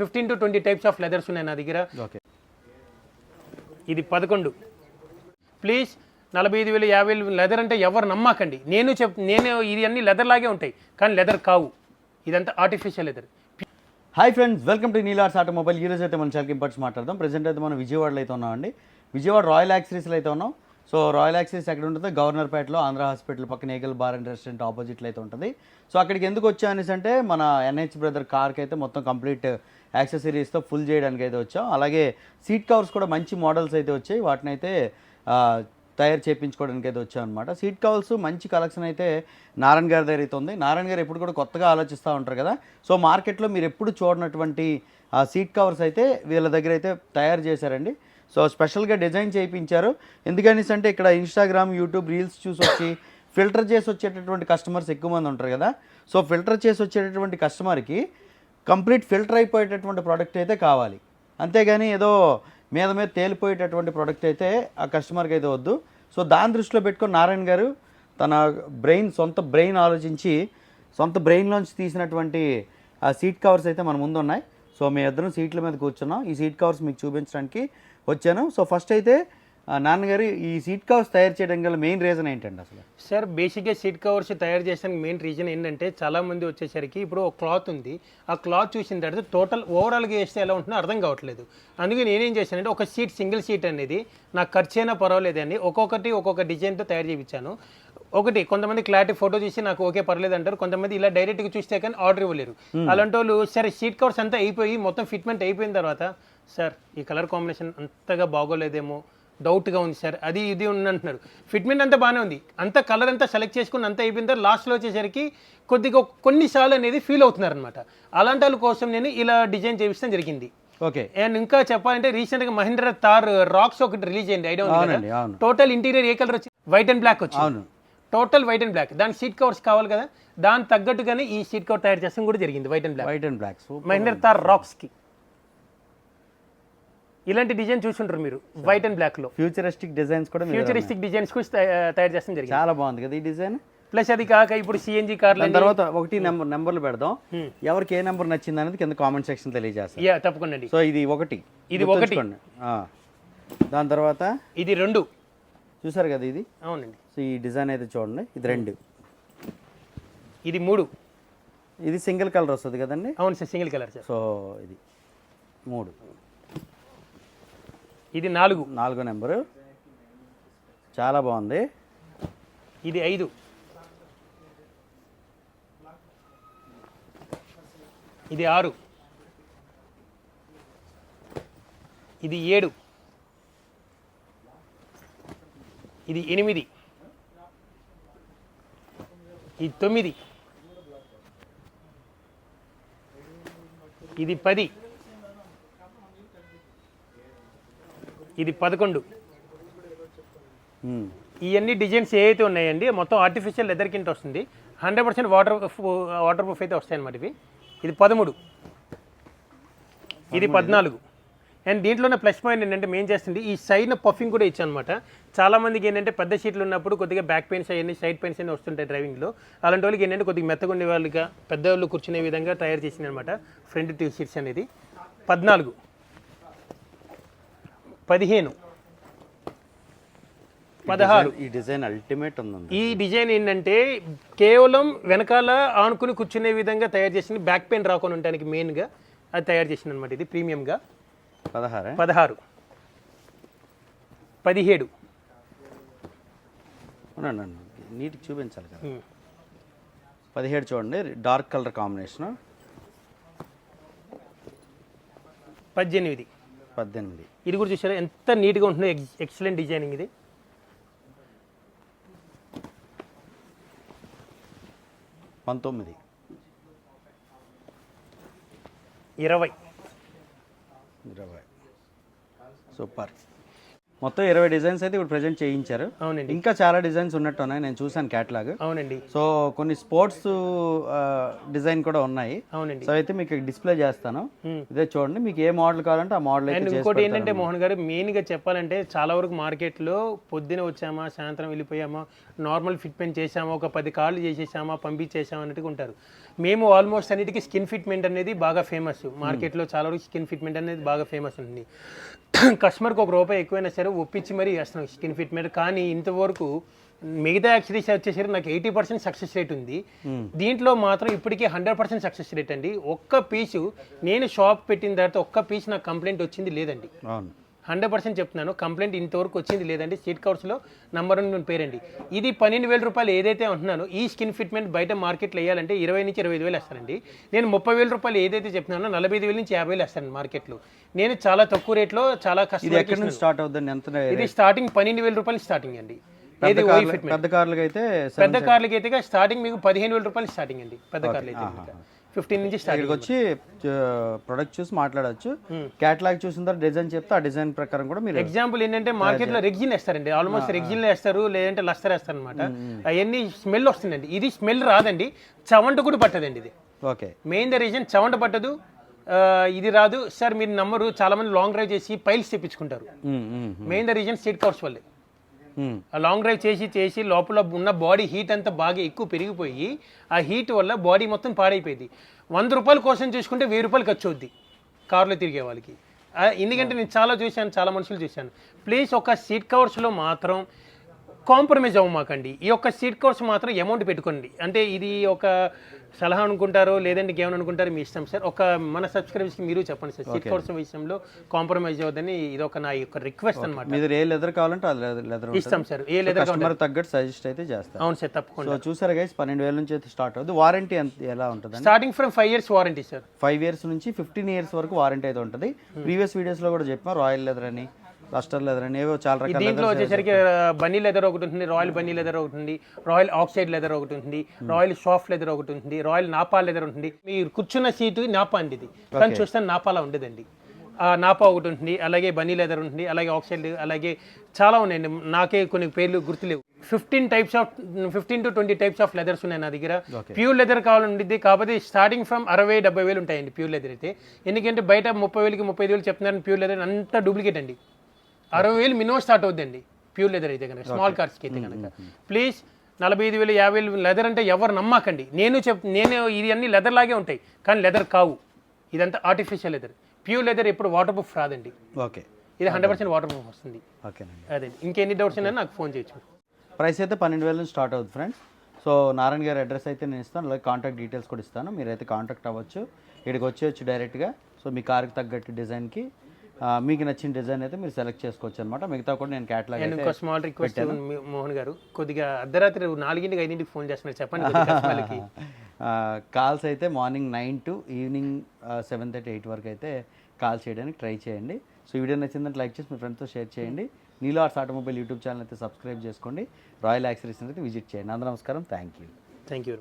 Fifteen to twenty types of leathers ఉన్నాయి నా దగ్గర. ఓకే. ఇది పదకొండు. ప్లీజ్ నలభై ఐదు వేలు యాభై వేలు లెదర్ అంటే ఎవరు నమ్మకండి. నేను చెప్ నేను ఇది అన్ని లెదర్ లాగే ఉంటాయి కానీ లెదర్ కావు. ఇదంతా artificial leather. Hi friends welcome to Neelars automobile. ఈ రోజు అయితే మనం చాలా ఇంపార్ట్స్ మాట్లాడదాం. ప్రజెంట్ అయితే మనం విజయవాడలో అయితే ఉన్నామండి. విజయవాడ రాయల్ యాక్సరీస్లో అయితే ఉన్నాం. సో రాయల్ యాక్సెస్ ఎక్కడ ఉంటుంది గవర్నర్పేటలో ఆంధ్ర హాస్పిటల్ పక్కన ఏగల్ బార్ అండ్ రెస్టారెంట్ ఆపోజిట్లో అయితే ఉంటుంది. సో అక్కడికి ఎందుకు వచ్చా అనేసి అంటే మన ఎన్హెచ్ బ్రదర్ కార్కి అయితే మొత్తం కంప్లీట్ యాక్సెసరీస్తో ఫుల్ చేయడానికి అయితే వచ్చాం. అలాగే సీట్ కవర్స్ కూడా మంచి మోడల్స్ అయితే వచ్చాయి. వాటిని అయితే తయారు చేయించుకోవడానికి అయితే వచ్చాం అనమాట సీట్ కవర్స్ మంచి కలెక్షన్ అయితే నారాయణ గారి దగ్గర అయితే ఉంది. నారాయణ గారు ఎప్పుడు కూడా కొత్తగా ఆలోచిస్తూ ఉంటారు కదా. సో మార్కెట్లో మీరు ఎప్పుడు చూడనటువంటి సీట్ కవర్స్ అయితే వీళ్ళ దగ్గర అయితే తయారు చేశారండి. సో స్పెషల్గా డిజైన్ చేయించారు. ఎందుకనేసి అంటే ఇక్కడ ఇన్స్టాగ్రామ్ యూట్యూబ్ రీల్స్ చూసి వచ్చి ఫిల్టర్ చేసి వచ్చేటటువంటి కస్టమర్స్ ఎక్కువ మంది ఉంటారు కదా. సో ఫిల్టర్ చేసి వచ్చేటటువంటి కస్టమర్కి కంప్లీట్ ఫిల్టర్ అయిపోయేటటువంటి ప్రోడక్ట్ అయితే కావాలి. అంతేగాని ఏదో మీద మీద తేలిపోయేటటువంటి ప్రోడక్ట్ అయితే ఆ కస్టమర్కి అయితే వద్దు. సో దాని దృష్టిలో పెట్టుకొని నారాయణ గారు తన బ్రెయిన్ సొంత బ్రెయిన్ ఆలోచించి సొంత బ్రెయిన్లోంచి తీసినటువంటి ఆ సీట్ కవర్స్ అయితే మన ముందు ఉన్నాయి సో మీ ఇద్దరం సీట్ల మీద కూర్చున్నాం. ఈ సీట్ కవర్స్ మీకు చూపించడానికి వచ్చాను. సో ఫస్ట్ అయితే నాన్నగారు ఈ సీట్ కవర్స్ తయారు చేయడం గల మెయిన్ రీజన్ ఏంటండి అసలు? సార్ బేసిక్గా సీట్ కవర్స్ తయారు చేసడానికి మెయిన్ రీజన్ ఏంటంటే చాలామంది వచ్చేసరికి ఇప్పుడు ఒక క్లాత్ ఉంది. ఆ క్లాత్ చూసిన తర్వాత టోటల్ ఓవరాల్గా వేస్తే ఎలా ఉంటుందో అర్థం కావట్లేదు. అందుకే నేనేం చేశానంటే ఒక సీట్ సింగిల్ సీట్ అనేది నాకు ఖర్చు అయినా పర్వాలేదండి. ఒక్కొక్కటి ఒక్కొక్క డిజైన్తో తయారు చేయించాను. ఒకటి కొంతమంది క్లారిటీ ఫోటో చూసి నాకు ఓకే పర్లేదు అంటారు. కొంతమంది ఇలా డైరెక్ట్గా చూస్తే కానీ ఆర్డర్ ఇవ్వలేరు. అలాంటి వాళ్ళు సరే సీట్ కవర్స్ అంతా అయిపోయి మొత్తం ఫిట్మెంట్ అయిపోయిన తర్వాత సార్ ఈ కలర్ కాంబినేషన్ అంతగా బాగోలేదేమో డౌట్గా ఉంది సార్ అది ఇది ఉంది అంటున్నారు. ఫిట్మెంట్ అంతా బాగానే ఉంది. అంత కలర్ అంతా సెలెక్ట్ చేసుకుని అంతా అయిపోయిన తర్వాత లాస్ట్లో వచ్చేసరికి కొద్దిగా కొన్నిసార్లు అనేది ఫీల్ అవుతున్నారు అనమాట అలాంటి వాళ్ళ కోసం నేను ఇలా డిజైన్ చేయించడం జరిగింది. ఓకే అండ్ ఇంకా చెప్పాలంటే రీసెంట్గా మహీంద్రా తార్ రాక్స్ ఒకటి రిలీజ్ అయింది. ఐడియా టోటల్ ఇంటీరియర్ ఏ కలర్ వచ్చి వైట్ అండ్ బ్లాక్ వచ్చి అవును. Total white and black. దాని సీట్ కవర్స్ కావాలి కదా. దాని తగ్గట్టుగానే ఈ సీట్ కవర్ తయారు చేస్తాం కూడా జరిగింది white and black. White and black Mahindra Thar రాక్స్కి ఇలాంటి డిజైన్ చూసుంటారు మీరు వైట్ అండ్ బ్లాక్లో ఫ్యూచరిస్టిక్ డిజైన్స్ కూడా ఫ్యూచరిస్టిక్ డిజైన్స్ కూడా తయ- తయారు చేస్తాం జరిగింది. చాలా బాగుంది కదా ఈ డిజైన్. ప్లస్ అది కాక ఇప్పుడు సిఎన్జి కార్లు తర్వాత ఒకటి నెంబర్ నెంబర్లు పెడదాం. ఎవరికి ఏ నెంబర్ నచ్చింది అనేది కింద కామెంట్ సెక్షన్ తెలియజేస్తారు యా తప్పకుండా సో ఇది ఒకటి. ఇది ఒకటి. దాని తర్వాత ఇది రెండు. చూసారు కదా ఇది? అవునండి. సో ఈ డిజైన్ అయితే చూడండి. ఇది రెండు. ఇది మూడు. ఇది సింగిల్ కలర్ వస్తుంది కదండి? అవును sir single colour sir. So ఇది మూడు. ఇది నాలుగు. నాలుగో నెంబరు. చాలా బాగుంది. ఇది ఐదు. ఇది ఆరు. ఇది ఏడు. ఇది ఎనిమిది. ఇది తొమ్మిది. ఇది పది. ఇది పదకొండు. ఇవన్నీ డిజైన్స్ ఏవైతే ఉన్నాయండి మొత్తం ఆర్టిఫిషియల్ లెదర్ కింద వస్తుంది. Hundred percent water waterproof అయితే వస్తాయి అన్నమాట ఇవి. ఇది పదమూడు. ఇది పద్నాలుగు. అండ్ దీంట్లోనే ప్లస్ పాయింట్ ఏంటంటే మేము చేస్తుంది ఈ సైడ్ పఫింగ్ కూడా ఇచ్చాను అనమాట చాలా మందికి ఏంటంటే పెద్ద సీట్లు ఉన్నప్పుడు కొద్దిగా బ్యాక్ పెయిన్స్ అవన్నీ సైడ్ పెయిన్స్ అన్నీ వస్తుంటాయి డ్రైవింగ్లో అలాంటి వాళ్ళకి ఏంటంటే కొద్దిగా మెత్తగా ఉండే వాళ్ళుగా పెద్దవాళ్ళు కూర్చునే విధంగా తయారు చేసింది అనమాట ఫ్రంట్ టూ సీట్స్ అనేది. పద్నాలుగు. పదిహేను. పదహారు. ఈ డిజైన్ అల్టిమేట్ ఉందండి. ఈ డిజైన్ ఏంటంటే కేవలం వెనకాల ఆనుకుని కూర్చునే విధంగా తయారు చేసింది బ్యాక్ పెయిన్ రాకుండా ఉండడానికి మెయిన్గా అది తయారు చేసింది అనమాట ఇది ప్రీమియంగా పదహారా? పదహారు. పదిహేడు. నీట్గా చూపించాలి కదా. పదిహేడు చూడండి డార్క్ కలర్ కాంబినేషన్. పద్దెనిమిది. పద్దెనిమిది. ఇది కూడా చూసారా ఎంత నీట్గా ఉంటుందో ఎక్స్ ఎక్సలెంట్ డిజైనింగ్ ఇది. పంతొమ్మిది. ఇరవై. ఇరవై. సూపర్. మొత్తం ఇరవై డిజైన్స్ అయితే ఇప్పుడు ప్రజెంట్ చేయించారు. అవునండి. ఇంకా చాలా డిజైన్స్ ఉన్నట్టు ఉన్నాయి నేను చూసాను క్యాటలాగ్ అవునండి. సో కొన్ని స్పోర్ట్స్ డిజైన్ కూడా ఉన్నాయి. అవునండి. సో అయితే మీకు డిస్ప్లే చేస్తాను. ఇదే చూడండి. మీకు ఏ మోడల్ కావాలంటే ఆ మోడల్ అండ్ ఇంకోటి ఏంటంటే మోహన్ గారు మెయిన్గా చెప్పాలంటే చాలా వరకు మార్కెట్లో పొద్దున వచ్చామా సాయంత్రం వెళ్ళిపోయామా నార్మల్ ఫిట్మెంట్ చేసామా ఒక పది కార్లు చేసేసామా పంపించేసామా అన్నట్టుగా ఉంటారు. మేము ఆల్మోస్ట్ అన్నిటికీ స్కిన్ ఫిట్మెంట్ అనేది బాగా ఫేమస్ మార్కెట్లో చాలా వరకు స్కిన్ ఫిట్మెంట్ అనేది బాగా ఫేమస్ ఉంది కస్టమర్కి ఒక రూపాయి ఎక్కువైనా సరే ఒప్పించి మరీ చేస్తున్నాం స్కిన్ ఫిట్మెంట్ కానీ ఇంతవరకు మిగతా యాక్సిడీస్ వచ్చేసరికి నాకు ఎయిటీ పర్సెంట్ సక్సెస్ రేట్ ఉంది. దీంట్లో మాత్రం ఇప్పటికీ హండ్రెడ్ పర్సెంట్ సక్సెస్ రేట్ అండి. ఒక్క పీసు నేను షాప్ పెట్టిన తర్వాత ఒక్క పీస్ నాకు కంప్లైంట్ వచ్చింది లేదండి. అవును. హండ్రెడ్ పర్సెంట్ చెప్తున్నాను. కంప్లైంట్ ఇంతవరకు వచ్చింది లేదండి. సీట్ కవర్స్లో నంబర్ వన్ పేరండి. ఇది పన్నెండు వేల రూపాయలు ఏదైతే అంటున్నానో ఈ స్కిన్ ఫిట్మెంట్ బయట మార్కెట్లో వేయాలంటే ఇరవై నుంచి ఇరవై ఐదు వేలు వేస్తానండి నేను ముప్పై వేల రూపాయలు ఏదైతే చెప్తున్నానో నలభై ఐదు వేల నుంచి యాభై వేలు వేస్తాను మార్కెట్లో. నేను చాలా తక్కువ రేట్లో చాలా ఇది కష్టం స్టార్ట్ అవుతుంది ఎంత ఇది స్టార్టింగ్ పన్నెండు వేల రూపాయలు స్టార్టింగ్ అండి. పెద్ద ఏది ఓయి కార్లు ఫిట్మెంట్ పెద్ద కార్లకి అయితే పెద్ద కార్లకి అయితే స్టార్టింగ్ మీకు పదిహేను వేల రూపాయలు స్టార్టింగ్ అండి. పెద్ద కార్లు అయితే ఫిఫ్టీన్ నుంచి స్టార్టింగ్ ఇక్కడికి వచ్చి ప్రొడక్ట్ చూసి మాట్లాడొచ్చు. క్యాటలాగ్ చూసిన తర్వాత డిజైన్ చెప్తే ఆ డిజైన్ ప్రకారం కూడా మీరు ఎగ్జాంపుల్ ఏంటంటే మార్కెట్లో రెగ్జిన్ వేస్తారండి. ఆల్మోస్ట్ రెగ్జిన్ వేస్తారు లేదంటే లస్టర్ వేస్తారు అనమాట అవన్నీ స్మెల్ వస్తుందండి. ఇది స్మెల్ రాదండి. చవంట కూడా పట్టదండి ఇది. ఓకే. మెయిన్ ద రీజన్ చవంట పట్టదు. ఇది రాదు. సార్ మీరు నమ్మరు. చాలా మంది లాంగ్ డ్రైవ్ చేసి piles తెప్పించుకుంటారు. Main the reason seat covers వల్లే. లాంగ్ డ్రైవ్ చేసి చేసి లోపల ఉన్న బాడీ హీట్ అంతా బాగా ఎక్కువ పెరిగిపోయి ఆ హీట్ వల్ల బాడీ మొత్తం పాడైపోయింది. వంద రూపాయల కోసం చూసుకుంటే వెయ్యి రూపాయలు ఖర్చు అవుద్ది కారులో తిరిగే వాళ్ళకి. ఎందుకంటే నేను చాలా చూశాను చాలా మనుషులు చూశాను. ప్లీజ్ ఒక సీట్ కవర్స్లో మాత్రం కాంప్రమైజ్ అవ్వమాకండి ఈ యొక్క సీట్ కవర్స్ మాత్రం అమౌంట్ పెట్టుకోండి. అంటే ఇది ఒక సలహా అనుకుంటారో లేదంటే ఇంకేమైనా అనుకుంటారో మీ ఇష్టం సార్. ఒక మన సబ్స్క్రైబర్స్కి మీరు చెప్పండి సార్. సీట్ కవర్స్ విషయంలో కాంప్రమైజ్ అవ్వదని ఇది ఒక నా యొక్క రిక్వెస్ట్ అనమాట మీ దగ్గర ఏ లెదర్ కావాలంటే అది లెదర్ ఇస్తాం సార్. ఏ లేదా కస్టమర్ తగ్గట్టు సజెస్ట్ అయితే చేస్తాం. అవును సార్ తప్పకుండా. సో చూసారా గైస్ పన్నెండు వేల నుంచి అయితే స్టార్ట్ అవుతుంది వారంటీ ఎంత ఎలా ఉంటుందండి? Starting from five years warranty sir five years నుంచి ఫిఫ్టీన్ ఇయర్స్ వరకు వారంటీ అయితే ఉంటుంది. ప్రీవియస్ వీడియోస్లో కూడా చెప్పాం రాయల్ లెదర్ అని. లస్టర్ లెదర్ అని ఏవో చాలా రకాల దీంట్లో వచ్చేసరికి బన్నీ లెదర్ ఒకటి ఉంటుంది రాయల్ బన్నీ లెదర్ ఒకటి ఉంది రాయల్ ఆక్సైడ్ లెదర్ ఒకటి ఉంటుంది రాయల్ సాఫ్ట్ లెదర్ ఒకటి ఉంటుంది రాయల్ నాపా లెదర్ ఉంటుంది. మీరు కూర్చున్న సీటు నాపా అండి ఇది. కానీ చూస్తే నాపాలా ఉండదండి. ఆ నాపా ఒకటి ఉంటుంది అలాగే బన్నీ లెదర్ ఉంటుంది అలాగే ఆక్సైడ్ అలాగే చాలా ఉన్నాయండి. నాకే కొన్ని పేర్లు గుర్తులేవు. Fifteen types of fifteen to twenty types of leathers ఉన్నాయి నా దగ్గర. ప్యూర్ లెదర్ కావాలండి కాకపోతే స్టార్టింగ్ ఫ్రమ్ అరవై డెబ్బై వేలు ఉంటాయండి ప్యూర్ లెదర్ అయితే. ఎందుకంటే బయట ముప్పై వేలకి ముప్పై ఐదు వేలు చెప్తున్నారని ప్యూర్ లెదర్ అంతా డూప్లికేట్ అండి. అరవై వేలు మినిమం స్టార్ట్ అవుద్దండి. ప్యూర్ లెదర్ అయితే కనుక స్మాల్ కార్స్కి అయితే కనుక ప్లీజ్ నలభై ఐదు వేలు యాభై వేలు లెదర్ అంటే ఎవరు నమ్మకండి. నేను చెప్ నేను ఇది అన్ని లెదర్ లాగే ఉంటాయి కానీ లెదర్ కావు. ఇదంతా ఆర్టిఫిషియల్ లెదర్ ప్యూర్ లెదర్ ఎప్పుడు వాటర్ ప్రూఫ్ రాదండి. ఓకే ఇది హండ్రెడ్ పర్సెంట్ వాటర్ ప్రూఫ్ వస్తుంది. ఓకేనండి. అదే ఇంకెన్ని డౌట్స్ ఉన్నా నాకు ఫోన్ చేయొచ్చు. ప్రైస్ అయితే పన్నెండు వేల నుంచి స్టార్ట్ అవుతుంది ఫ్రెండ్స్ సో నారాయణ గారి అడ్రస్ అయితే నేను ఇస్తాను అలాగే కాంటాక్ట్ డీటెయిల్స్ కూడా ఇస్తాను. మీరైతే కాంటాక్ట్ అవ్వచ్చు. ఇక్కడికి వచ్చేయచ్చు డైరెక్ట్గా సో మీ కార్కి తగ్గట్టు డిజైన్కి మీకు నచ్చిన డిజైన్ అయితే మీరు సెలెక్ట్ చేసుకోవచ్చు అనమాట మిగతా కూడా నేను క్యాటలాగ్ అయితే ఇంకో స్మాల్ రిక్వెస్ట్ మోహన్ గారు కొద్దిగా అర్ధరాత్రి నాలుగింటికి ఐదింటికి ఫోన్ చేస్తున్నారు. చెప్పండి కాల్స్ అయితే morning nine to evening seven thirty eight వరకు అయితే కాల్ చేయడానికి ట్రై చేయండి. సో ఈ వీడియో నచ్చిందంటే లైక్ చేసి మీ ఫ్రెండ్స్తో షేర్ చేయండి. Neelo arts automobile YouTube channel అయితే సబ్స్క్రైబ్ చేసుకోండి. రాయల్ యాక్సరీస్ అయితే విజిట్ చేయండి. అందరూ నమస్కారం. Thank you thank you